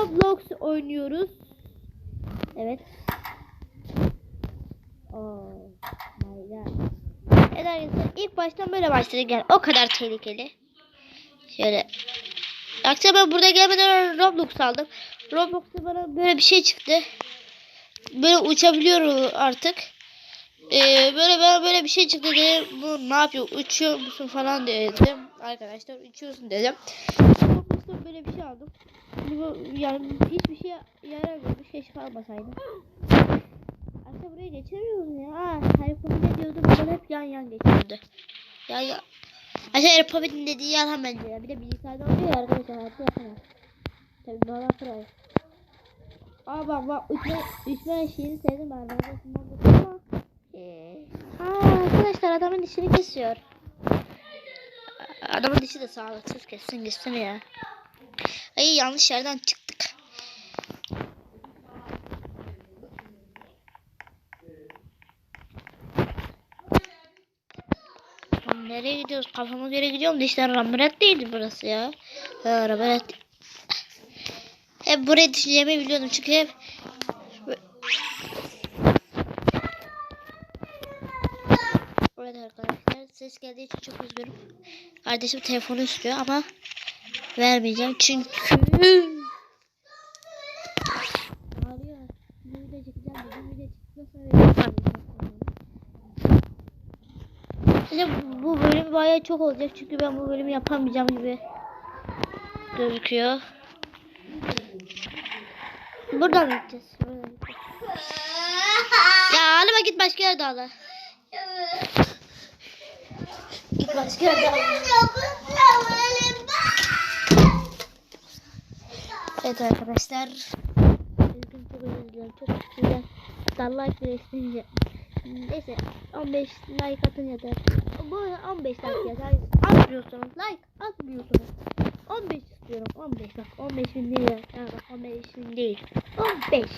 Roblox oynuyoruz. Evet. Oh my god. Evet arkadaşlar ilk baştan böyle başladık yani o kadar tehlikeli. Şöyle. Akşam ben burada gelmeden Roblox aldım. Roblox'ta bana böyle bir şey çıktı. Böyle uçabiliyorum artık. Ee, böyle bana böyle bir şey çıktı dedim. Bu ne yapıyor? Uçuyor musun falan dedim. Arkadaşlar uçuyorsun dedim. Roblox'ta böyle bir şey aldım. Bu, yani hiçbir şey yaramıyormuş. Keşke almasaydım. Aslında buraya geçemiyoruz ya. Aa, Harry Potter ne diyordu? Bunlar hep yan yan geçiyordu. Ya ya. Aslında Harry Potter'ın dediği yalan bence ya. Bir de bilgisayarda oluyor ya arkadaşlar. Hayatta yapamaz. Tabii normal pro. Aa bak bak uçma, uçma şeyini sevdim ben. De şundan da- ama. Aa, arkadaşlar adamın dişini kesiyor. Adamın dişi de sağlıksız kessin gitsin ya. Ay yanlış yerden çıktık. Lan Nereye gidiyoruz? Kafama göre gidiyorum da işte Rambret değildi burası ya. Ha, Rambret. Hep buraya düşeceğimi biliyordum çünkü hep Evet arkadaşlar ses geldiği için çok üzgünüm. Kardeşim telefonu istiyor ama vermeyeceğim çünkü İşte bu bölüm bayağı çok olacak çünkü ben bu bölümü yapamayacağım gibi gözüküyor. Buradan gideceğiz? Buradan gideceğiz. Ya ağlama git başka yerde ağla. Git başka yerde ağla. Evet arkadaşlar. Üzgün çok özür. Çok güzel. Hatta like bile isteyince. Neyse 15 like atın yeter. Bu 15 like yeter. Atmıyorsunuz like atmıyorsunuz. 15 istiyorum 15 bak 15 bin değil ya. Ha, bak 15 bin değil. 15.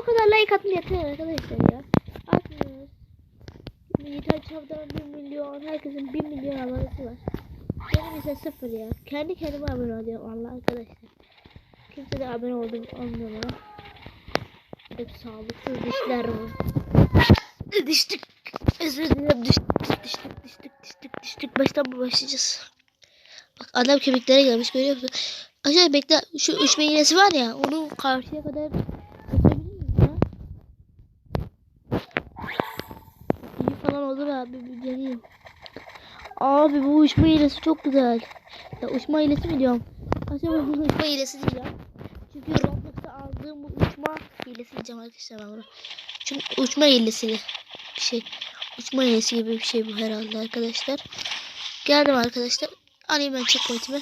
O kadar like atın yeter arkadaşlar ya. Atmıyoruz. Yeter çaptan 1 milyon. Herkesin 1 milyon abonesi var. Benim ise sıfır ya. Kendi kendime abone oluyorum Allah arkadaşlar. Kimse de abone oldum olmuyor bana. Hep sağlıksız dişler var. Düştük. Özür dilerim düştük düştük düştük düştük düştük. Baştan başlayacağız? Bak adam kemiklere gelmiş görüyor musun? Aşağı bekle şu uçma iğnesi var ya onu karşıya kadar? İyi falan olur abi bir deneyeyim. Abi bu uçma iğnesi çok güzel. Ya uçma iğnesi mi diyorum? Aslında bu uçma iğnesi değil ya. Çünkü Roblox'ta aldığım bu uçma hilesi diyeceğim arkadaşlar ben bunu. Çünkü uçma hilesi bir şey. Uçma hilesi gibi bir şey bu herhalde arkadaşlar. Geldim arkadaşlar. Alayım ben checkpoint'imi.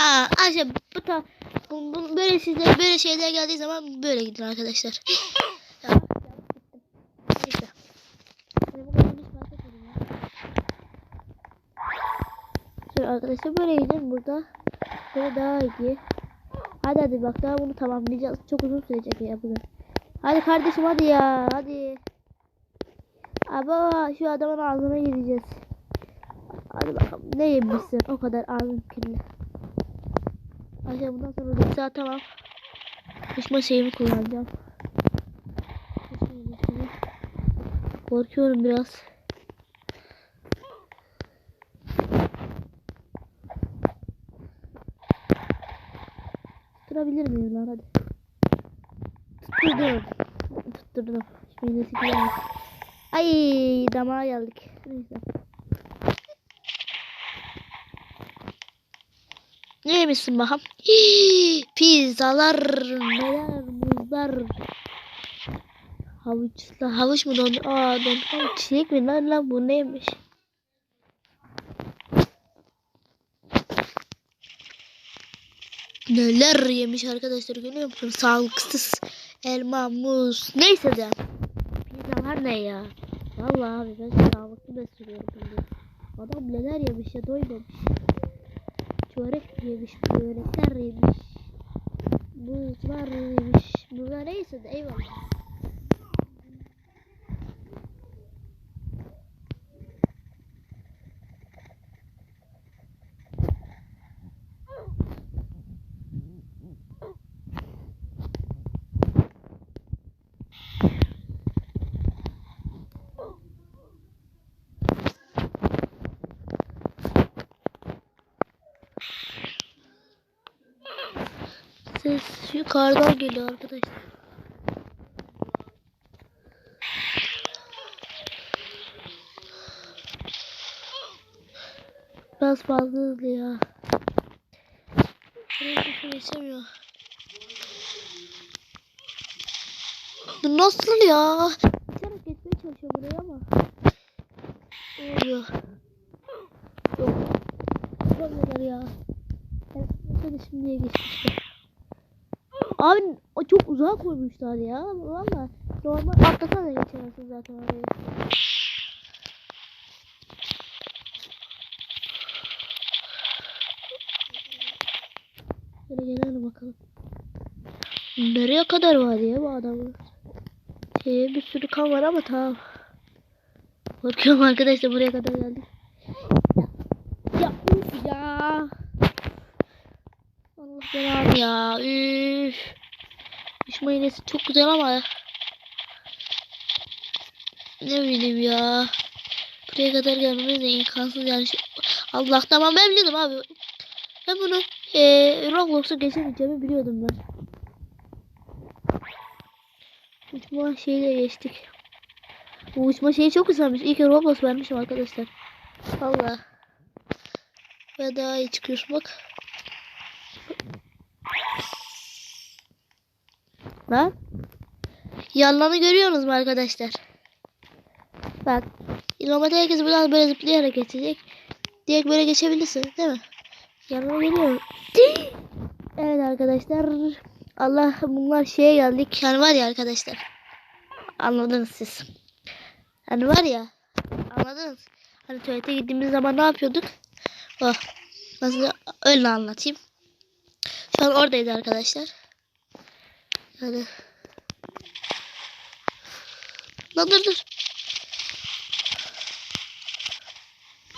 Aa, Ayşe bu ta bu, bu, böyle sizler böyle şeyler geldiği zaman böyle gidin arkadaşlar. Arkadaşlar böyle gidin burada. Böyle daha iyi. Hadi hadi bak daha bunu tamamlayacağız. Çok uzun sürecek ya bunu. Hadi kardeşim hadi ya hadi. Aba şu adamın ağzına gireceğiz. Hadi bakalım ne yemişsin o kadar ağzın kirli. Ayşe bundan sonra rüzgar tamam. Düşme şeyimi kullanacağım. Korkuyorum biraz. Tutturabilir miyim lan hadi. Tutturdum. Tutturdum. Şimdi nesi kullanayım. Ay damağa geldik. Neyse. Ne yemişsin bakalım? Pizzalar, neler, muzlar. Havuçlar, havuç mu dondu? Aa. Aa, çilek mi lan lan bu neymiş? Neler yemiş arkadaşlar görüyor musun? Sağlıksız elma, muz. Neyse de. Pizzalar ne ya? Vallahi abi ben sağlıklı besliyorum. Adam neler yemiş ya doymamış. Çörek yemiş, börekler yemiş. Buzlar yemiş. Bunlar neyse de eyvallah. Ses yukarıdan geliyor arkadaşlar. Biraz fazla hızlı ya. Buraya geçemiyor. Bu nasıl ya? Uçarak geçmeye çalışıyor buraya ama. Olmuyor. Yok. Yapamıyorlar ya. Ben şimdiye geçmiştim. Abi çok uzağa koymuşlar ya. Valla normal atlasan da geçemezsin zaten orayı. Şöyle gelelim bakalım. Nereye kadar var ya bu adamın? Şeye bir sürü kan var ama tamam. Korkuyorum arkadaşlar buraya kadar geldik. Ya, ya, ya. Allah belanı ya. Üf. Düşman iğnesi çok güzel ama. Ne bileyim ya. Buraya kadar gelmemiz de imkansız yani. Allah tamam ben biliyordum abi. Ben bunu eee Roblox'a geçemeyeceğimi biliyordum ben. Uçma şeyle geçtik. Bu uçma şeyi çok güzelmiş. İyi ki Roblox vermişim arkadaşlar. Valla. Ve daha iyi çıkıyorsun bak. Lan. Yanlarını görüyorsunuz mu arkadaşlar? Bak. Normalde herkes buradan böyle zıplayarak geçecek. Direkt böyle geçebilirsin değil mi? Yanlarına geliyor. Evet arkadaşlar. Allah bunlar şeye geldik. Yani var ya arkadaşlar. Anladınız siz. Hani var ya. Anladınız. Hani tuvalete gittiğimiz zaman ne yapıyorduk? Oh. Nasıl öyle anlatayım. Şu an oradaydı arkadaşlar. Yani. Lan dur dur.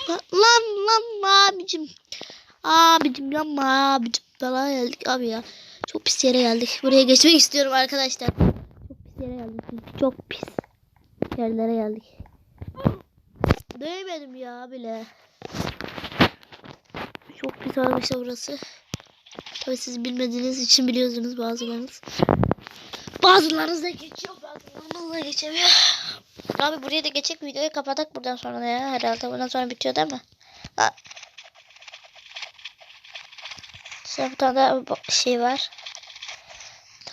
Lan lan lan abicim. Abicim yapma abicim. Bana geldik abi ya. Çok pis yere geldik. Buraya geçmek istiyorum arkadaşlar. Çok pis yere geldik. Çok pis yerlere geldik. Değmedim ya bile. Çok pis arkadaşlar burası. Tabii siz bilmediğiniz için biliyorsunuz bazılarınız. Bazılarınız da geçiyor bazılarınız da geçemiyor. Abi buraya da geçecek videoyu kapatak buradan sonra ya. Herhalde bundan sonra bitiyor değil mi? Ha. Şimdi bir tane şey var.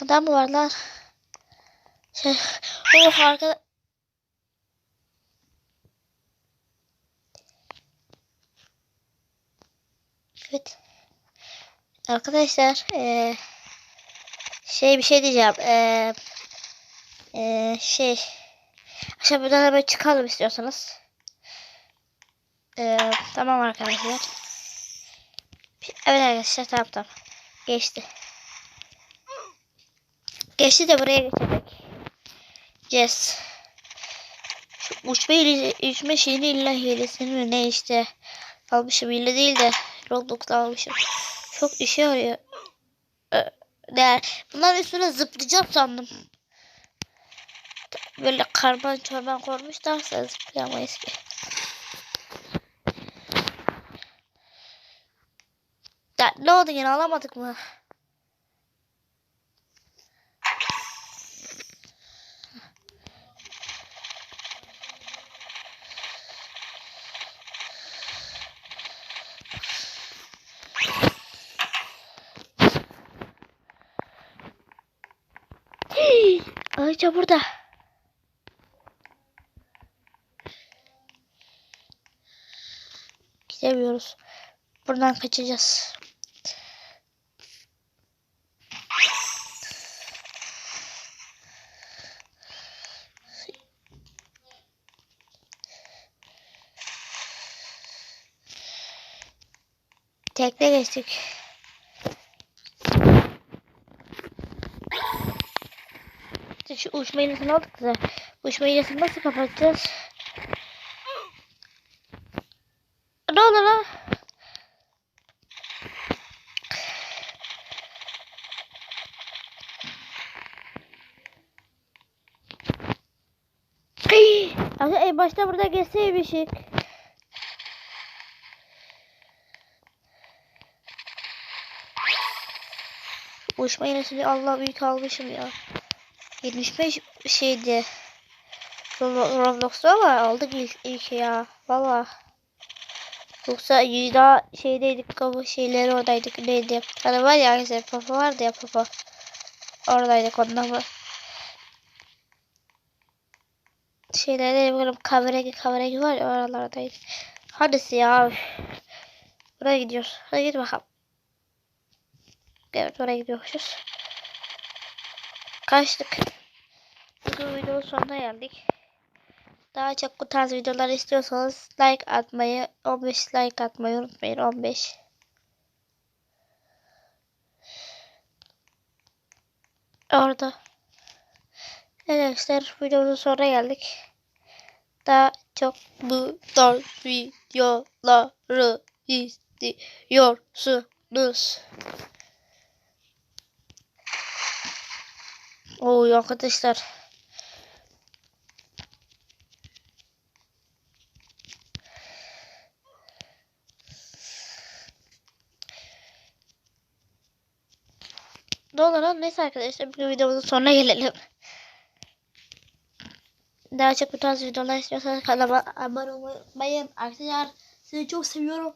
Daha mı var lan? Şey, oh arkada. Evet. Arkadaşlar eee şey bir şey diyeceğim. Eee eee şey aşağı buradan hemen çıkalım istiyorsanız. Eee tamam arkadaşlar. Evet arkadaşlar tamam tamam. Geçti. Geçti de buraya geçecek. Yes. Şu uçma, hile, uçma şeyini illa hilesini mi ne işte. Almışım hile değil de Roblox'ta almışım. Çok işe yarıyor. Değer. Bunların üstüne zıplayacağım sandım. Böyle karman çorban koymuşlarsa zıplayamayız ki. Ne oldu yine alamadık mı? Ayça burada. Gidemiyoruz. Buradan kaçacağız. Tekne geçtik. İşte şu uçma iğnesini aldık da. Uçma iğnesini nasıl kapatacağız? Ne oldu lan? Ay, başta burada geçseymişik. Uçma iğnesini Allah büyük almışım ya. 75 şeydi. Roblo- Roblox'ta ama aldık ilk, ilk ya. Valla. Yoksa daha şeydeydik kamu şeyleri oradaydık neydi? Hani var ya işte Papa vardı ya Papa. Oradaydık ondan mı? Şeylerde bakalım kamerayı kamerayı var ya oralardaydık. Hadi ya. Buraya gidiyoruz. Hadi git bakalım. Evet oraya gidiyoruz. Kaçtık. Bugün videonun sonuna geldik. Daha çok bu tarz videolar istiyorsanız like atmayı, 15 like atmayı unutmayın. 15. Orada. Evet arkadaşlar videonun sonuna geldik. Daha çok bu tarz videoları istiyorsunuz. Oy arkadaşlar. Olur lan neyse arkadaşlar bu videomuzun sonuna gelelim. Daha çok bu tarz videolar istiyorsanız kanalıma abone olmayı unutmayın. Arkadaşlar sizi çok seviyorum.